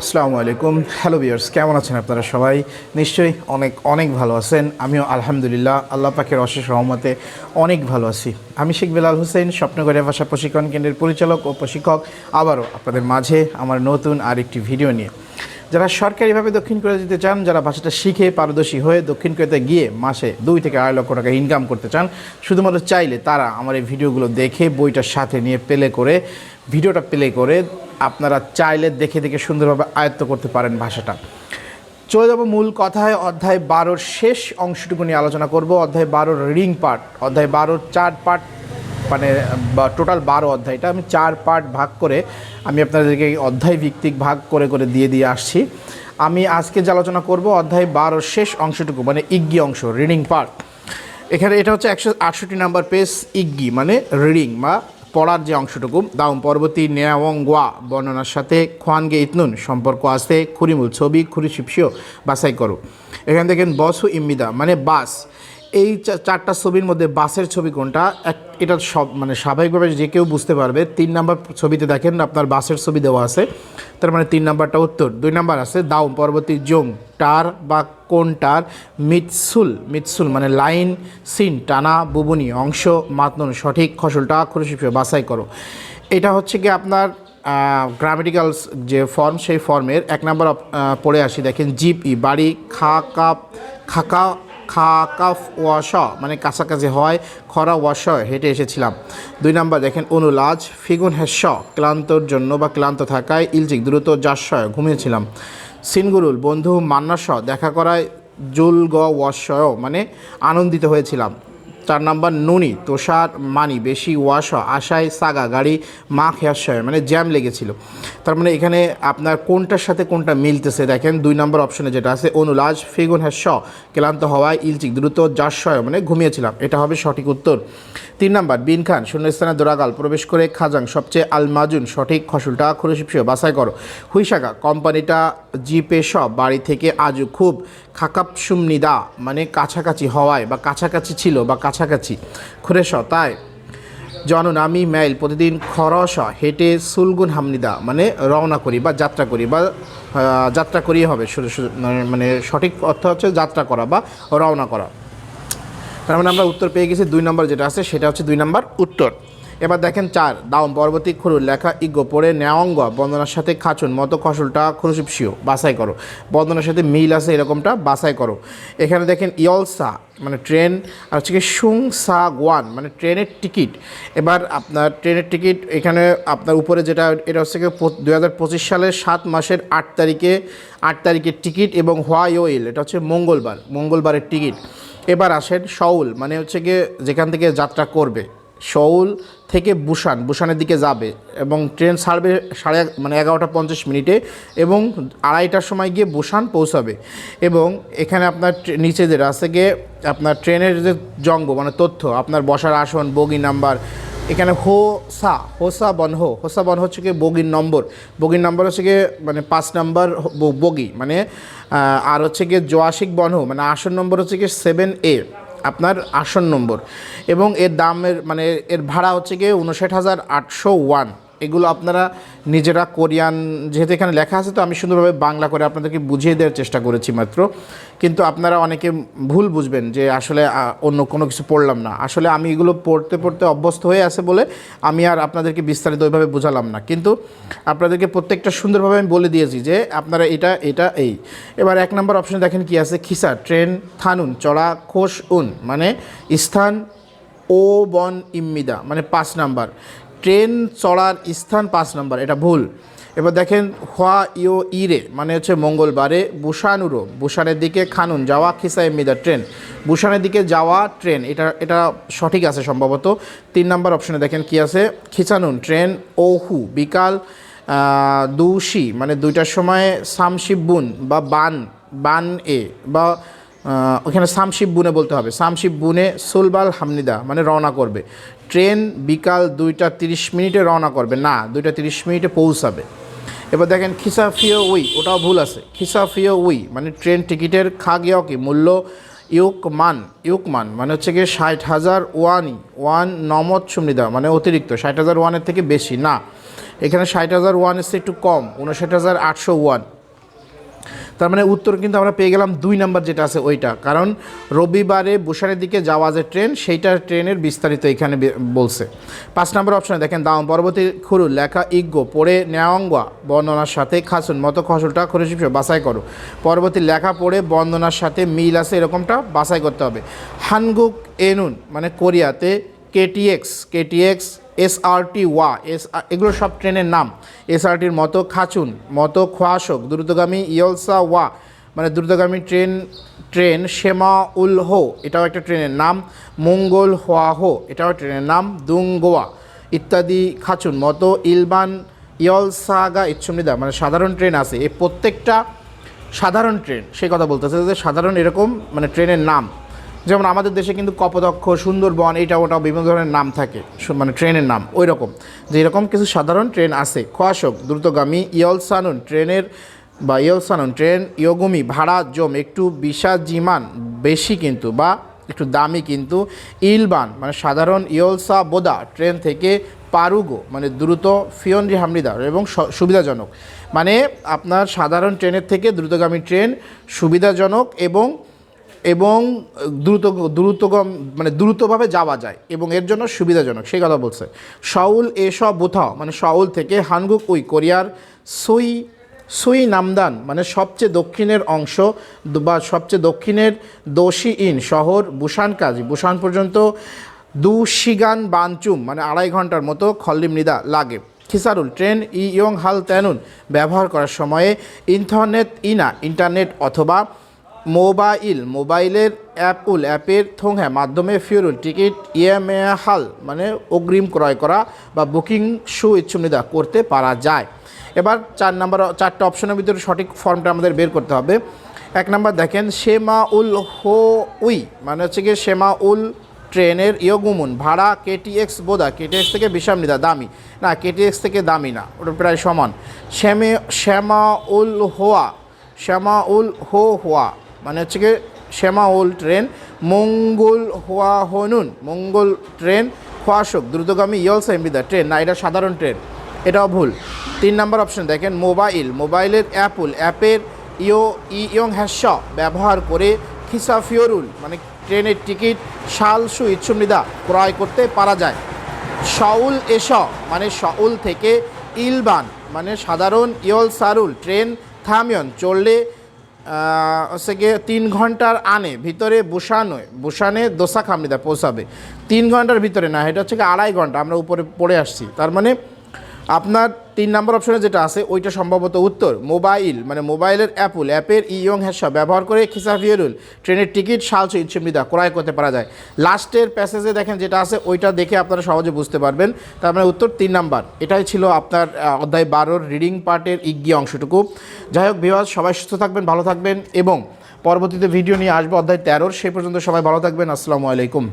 আসসালামু আলাইকুম। হ্যালো বিয়ার্স কেমন আছেন আপনারা সবাই? নিশ্চয়ই অনেক অনেক ভালো আছেন। আমিও আলহামদুলিল্লাহ, আল্লাহ পাখের অশেষ রহমতে অনেক ভালো আছি। আমি শেখ বেলাল হোসেন স্বপ্নগড়িয়া ভাষা প্রশিক্ষণ কেন্দ্রের পরিচালক ও প্রশিক্ষক। আবারও আপনাদের মাঝে আমার নতুন আরেকটি ভিডিও নিয়ে। যারা সরকারিভাবে দক্ষিণ কোরিয়া যেতে চান, যারা ভাষাটা শিখে পারদর্শী হয়ে দক্ষিণ কোরিয়াতে গিয়ে মাসে দুই থেকে আড়াই লক্ষ টাকা ইনকাম করতে চান, শুধুমাত্র চাইলে তারা আমার এই ভিডিওগুলো দেখে বইটার সাথে নিয়ে প্লে করে, ভিডিওটা প্লে করে আপনারা চাইলে দেখে দেখে সুন্দরভাবে আয়ত্ত করতে পারেন ভাষাটা। চলে যাব মূল কথায়, অধ্যায় বারোর শেষ অংশটুকু নিয়ে আলোচনা করব। অধ্যায় বারোর রিডিং পার্ট, অধ্যায় বারোর চার পার্ট মানে টোটাল বারো অধ্যায়টা আমি চার পার্ট ভাগ করে আমি আপনাদেরকে অধ্যায় ভিত্তিক ভাগ করে করে দিয়ে দিয়ে আসছি। আমি আজকে যে আলোচনা করব, অধ্যায় বারোর শেষ অংশটুকু মানে ইগ্গি অংশ রিডিং পার্ট এখানে এটা হচ্ছে একশো আটষট্টি নাম্বার পেজ ইগ্গি মানে রিডিং বা পড়ার যে অংশটুকু। দাউম নেয়াওয়ং গোয়া বর্ণনার সাথে খোয়ানগে ইতনুন, সম্পর্ক আছে খুরিমুল ছবি, খুরি শিপসিও বাছাই করো। এখানে দেখেন বসু ইম্মিদা মানে বাস। এই চারটা ছবির মধ্যে বাসের ছবি কোনটা? এক, এটা সব মানে স্বাভাবিকভাবে যে কেউ বুঝতে পারবে, তিন নাম্বার ছবিতে দেখেন আপনার বাসের ছবি দেওয়া আছে, তার মানে তিন নাম্বারটা উত্তর। দুই নাম্বার আছে দাউম পরবর্তী জং, টার বা কোনটার মিৎসুল মিৎসুল মানে লাইন, সিন, টানা, বুবনি, অংশ, মাতনুন, সঠিক, খসলটা খুরশিফে বাছাই করো। এটা হচ্ছে কি আপনার গ্রামেটিক্যালস যে ফর্ম সেই ফর্মের এক নম্বর পড়ে আসি, দেখেন জিপ ই বাড়ি, খা, কাপ, খাকা খা, কাফ ওয়াশ মানে কাছাকাছি হয়, খরা ওয়াশ হেঁটে এসেছিলাম। দুই নাম্বার দেখেন, অনুলাজ, ফিগুন হেস্য ক্লান্তর জন্য বা ক্লান্ত থাকায় ইলজিক, দ্রুত যাশয় ঘুমিয়েছিলাম। সিনগুরুল, বন্ধু মান্নাস দেখা করায় জুল গ ওয়াশয় মানে আনন্দিত হয়েছিলাম। চার নাম্বার নুনি, তোষার মানি, বেশি ওয়াশ আশায় সাগা, গাড়ি মা খেয়াশয় মানে জ্যাম লেগেছিল। তার মানে এখানে আপনার কোনটার সাথে কোনটা মিলতেছে দেখেন, দুই নম্বর অপশনে যেটা আছে, অনুলাজ, ফেগুন হ্যাঁ স ক্লান্ত হওয়ায় ইলচিক, দ্রুত যাশয় মানে ঘুমিয়েছিলাম। এটা হবে সঠিক উত্তর। তিন নাম্বার, বিন খান, শূন্যস্থানে দোরাগাল, প্রবেশ করে খাজাং, সবচেয়ে আলমাজুন, সঠিক ফসলটা খুরশিপসিও বাছাই করো। হুইশাকা কোম্পানিটা জিপে সব বাড়ি থেকে আজও খুব খাকাপসুম নিদা মানে কাছাকাছি হওয়ায়, বা কাছাকাছি ছিল, বা কাছাকাছি। খুরেস তাই? জনন আমি মেইল প্রতিদিন খরস হেঁটে সুলগুন হামনিদা মানে রওনা করি, বা যাত্রা করি, বা যাত্রা করিয়ে হবে মানে- মানে সঠিক অর্থ হচ্ছে যাত্রা করা, বা রওনা করা। তার মানে আমরা উত্তর পেয়ে গেছি, দুই নম্বর যেটা আছে, সেটা হচ্ছে দুই নম্বর উত্তর। এবার দেখেন চার দাউম পরবর্তী খুরুল লেখা ইগো, পড়ে নেওয়াঙ্গ, বন্দনার সাথে খাচুন, মতো খসলটা খুরুশিপসিও বাছাই করো। বন্দনার সাথে মিল আছে এরকমটা, বাছাই করো। এখানে দেখেন ইয়লসা মানে ট্রেন, আর হচ্ছে কি সুং সা গোয়ান মানে ট্রেনের টিকিট। এবার আপনার ট্রেনের টিকিট, এখানে আপনার উপরে যেটা, এটা হচ্ছে কি দু হাজার পঁচিশ সালের সাত মাসের আট তারিখে, আট তারিখের টিকিট এবং হোয়াই ওয়েল এটা হচ্ছে মঙ্গলবার, মঙ্গলবারের টিকিট। এবার আসেন শৌল মানে হচ্ছে গিয়ে যেখান থেকে যাত্রা করবে। শৌল থেকে বুসান বুসানের দিকে যাবে এবং ট্রেন ছাড়বে সাড়ে মানে এগারোটা পঞ্চাশ মিনিটে এবং আড়াইটার সময় গিয়ে বুসান পৌঁছাবে এবং এখানে আপনার নিচে যে রাস্তা গিয়ে আপনার ট্রেনের যে জঙ্গ মানে তথ্য, আপনার বসার আসন বগি নাম্বার, এখানে হো সা হোসা বনহো হোসা বন হচ্ছে কি বগির নম্বর বগির নম্বর হচ্ছে কি মানে পাঁচ নম্বর বগি মানে আর হচ্ছে গিয়ে জোয়াশিক বনহো মানে আসন নম্বর হচ্ছে গিয়ে সেভেন এ আপনার আসন নম্বর এবং এর দামের মানে এর ভাড়া হচ্ছে গিয়ে উনষাট হাজার আটশো ওয়ান এগুলো আপনারা নিজেরা কোরিয়ান, যেহেতু এখানে লেখা আছে, তো আমি সুন্দরভাবে বাংলা করে আপনাদেরকে বুঝিয়ে দেওয়ার চেষ্টা করেছি মাত্র। কিন্তু আপনারা অনেকে ভুল বুঝবেন যে আসলে অন্য কোনো কিছু পড়লাম না। আসলে আমি এগুলো পড়তে পড়তে অভ্যস্ত হয়ে আছে বলে আমি আর আপনাদেরকে বিস্তারিত ওইভাবে বোঝালাম না। কিন্তু আপনাদেরকে প্রত্যেকটা সুন্দরভাবে আমি বলে দিয়েছি যে, আপনারা এটা এটা, এই। এবার এক নম্বর অপশনে দেখেন কি আছে, খিসা, ট্রেন, থানুন, চড়া খোস উন। মানে স্থান, ও, বন, ইম্মিদা। মানে পাঁচ নাম্বার। ট্রেন চড়ার স্থান পাঁচ নম্বর, এটা ভুল। এবার দেখেন হোয়া ইও ইরে মানে হচ্ছে মঙ্গলবারে বুসানুরো বুসানের দিকে খানুন, যাওয়া খিসা ইম্মিদা ট্রেন। বুসানের দিকে যাওয়া ট্রেন, এটা এটা সঠিক আছে সম্ভবত। তিন নম্বর অপশনে দেখেন কি আছে? খিচানুন, ট্রেন ওহু, বিকাল দুশি মানে দুইটার সময় সামশিবুন বা বান বান এ বা ওখানে সামশিব বুনে বলতে হবে। সামশিব বুনে সুলবাল হামনিদা মানে রওনা করবে। ট্রেন বিকাল দুইটা তিরিশ মিনিটে রওনা করবে। না, দুইটা তিরিশ মিনিটে পৌঁছাবে। এবার দেখেন খিসাফিও উই, ওটাও ভুল আছে। খিসাফিও উই মানে ট্রেন টিকিটের খাগিও কি মূল্য ইউকমান ইউকমান মানে হচ্ছে গিয়ে ষাট হাজার ওয়ানই ওয়ান নমদ সুমৃদা মানে অতিরিক্ত। ষাট হাজার ওয়ানের থেকে বেশি, না। এখানে ষাট হাজার ওয়ান এসছে একটু কম, উনষাট হাজার আটশো ওয়ান। তার মানে উত্তর কিন্তু আমরা পেয়ে গেলাম দুই নাম্বার যেটা আছে ওইটা। কারণ রবিবারে বুসানের দিকে যাওয়া যে ট্রেন, সেইটার ট্রেনের বিস্তারিত এখানে বলছে। পাঁচ নম্বর অপশানে দেখেন, দাম, পরবর্তী খুরু, লেখা ইজ্ঞ পড়ে নেওয়াঙ্গা, বর্ণনার সাথে খাসুন মতো খসলটা খরচিপ বাছাই করো। পরবর্তী লেখা পড়ে, বর্ণনার সাথে মিল আছে, এরকমটা বাছাই করতে হবে। হানগুক, এনুন মানে কোরিয়াতে, কেটিএক্স কেটিএক্স এসআরটি ওয়া এস এগুলো সব ট্রেনের নাম। এসআরটির মতো খাচুন, মতো খোয়াশক, দ্রুতগামী ইয়লসা ওয়া মানে দ্রুতগামী ট্রেন ট্রেন শেমা উল হো, এটাও একটা ট্রেনের নাম। মঙ্গল হোয়া হো, এটাও ট্রেনের নাম। দুঙ্গোয়া ইত্যাদি খাচুন, মতো ইলবান ইয়লসাগা ইচ্ছুমিদা মানে সাধারণ ট্রেন আছে। এই প্রত্যেকটা সাধারণ ট্রেন সেই কথা বলতেছে যে সাধারণ এরকম মানে ট্রেনের নাম। যেমন আমাদের দেশে কিন্তু কপদক্ষ সুন্দরবন এটা ওটা বিভিন্ন ধরনের নাম থাকে মানে ট্রেনের নাম ওই রকম যে এরকম কিছু সাধারণ ট্রেন আছে, খোয়াশক, দ্রুতগামী, ইয়লসানুন ট্রেনের বা ইয়লসানুন ট্রেন, ইয়গুমি, ভাড়া, জম, একটু বিশাজিমান বেশি কিন্তু বা একটু দামি কিন্তু, ইলবান মানে সাধারণ ইয়লসা বোদা ট্রেন থেকে পারুগো মানে দ্রুত ফিয়নরি হামরিদার এবং সুবিধাজনক। মানে আপনার সাধারণ ট্রেনের থেকে দ্রুতগামী ট্রেন সুবিধাজনক এবং এবং দ্রুত, দ্রুতগম মানে দ্রুতভাবে যাওয়া যায় এবং এর জন্য সুবিধাজনক, সেই কথা বলছে। শাউল এসব বোথাও মানে শাউল থেকে হানগুক উই, কোরিয়ার সুই সুই নামদান মানে সবচেয়ে দক্ষিণের অংশ বা সবচেয়ে দক্ষিণের দোষী ইন শহর বুসান কাজী। বুসান পর্যন্ত দু শিগান বানচুম মানে আড়াই ঘণ্টার মতো খল্লিম নিদা লাগে। খিসারুল, ট্রেন ইয়ং হাল তেনুন ব্যবহার করার সময়ে ইন্টারনেট ইনা, ইন্টারনেট অথবা মোবাইল, মোবাইলের অ্যাপুল অ্যাপের থোংহা মাধ্যমে ফিউরুল, টিকিট ইএমএ হাল মানে অগ্রিম ক্রয় করা বা বুকিং সু ইচ্ছুনিদা করতে পারা যায়। এবার চার নাম্বার, চারটা অপশনের ভিতরে সঠিক ফর্মটা আমাদের বের করতে হবে। এক নাম্বার দেখেন শেমা উল হো উই মানে হচ্ছে গিয়ে শেমা উল ট্রেনের ইয়গুমুন, ভাড়া কেটিএক্স বোধা কেটিএক্স থেকে নিদা দামি। না, কেটিএক্স থেকে দামি না, ওটা প্রায় সমান। শ্যামে শ্যামা উল হোয়া শ্যামা উল হো হোয়া। মানে হচ্ছে গিয়ে শ্যামা উল ট্রেন, মঙ্গল হোয়া হনুন মঙ্গল ট্রেন, খোয়াশক, দ্রুতগামী ইয়লস এমবিদা ট্রেন না এটা সাধারণ ট্রেন, এটাও ভুল। তিন নম্বর অপশন দেখেন, মোবাইল, মোবাইলের অ্যাপুল অ্যাপের ইও ইয়ং হ্যাশ ব্যবহার করে খিসাফিয়রুল মানে ট্রেনের টিকিট শালসু ইচ্ছুমৃদা ক্রয় করতে পারা যায়। শাউল এস মানে শাউল থেকে ইলবান মানে সাধারণ ইয়ল সারুল ট্রেন থামিয়ন, চললে হচ্ছে গিয়ে তিন ঘণ্টার আনে, ভিতরে বুসানোয় বুসানে দোসা খামনিদা পৌঁছাবে। তিন ঘণ্টার ভিতরে না, এটা হচ্ছে আড়াই ঘণ্টা, আমরা উপরে পড়ে আসছি। তার মানে আপনার তিন নম্বর অপশনে যেটা আছে, ওইটা সম্ভবত উত্তর, মোবাইল মানে মোবাইলের অ্যাপুল, অ্যাপের ইয়ং হ্যাসা ব্যবহার করে খিসাফিয়রুল ট্রেনের টিকিট সালসু ইচ্ছুমিদা ক্রয় করতে পারা যায়। লাস্টের প্যাসেজে দেখেন যেটা আছে, ওইটা দেখে আপনারা সহজে বুঝতে পারবেন। তার মানে উত্তর তিন নাম্বার। এটাই ছিল আপনার অধ্যায় বারোর রিডিং পার্টের ইজ্ঞি অংশটুকু। যাই হোক বিভাজ সবাই সুস্থ থাকবেন, ভালো থাকবেন এবং পরবর্তীতে ভিডিও নিয়ে আসব অধ্যায় তেরোর। সেই পর্যন্ত সবাই ভালো থাকবেন। আসসালামু আলাইকুম।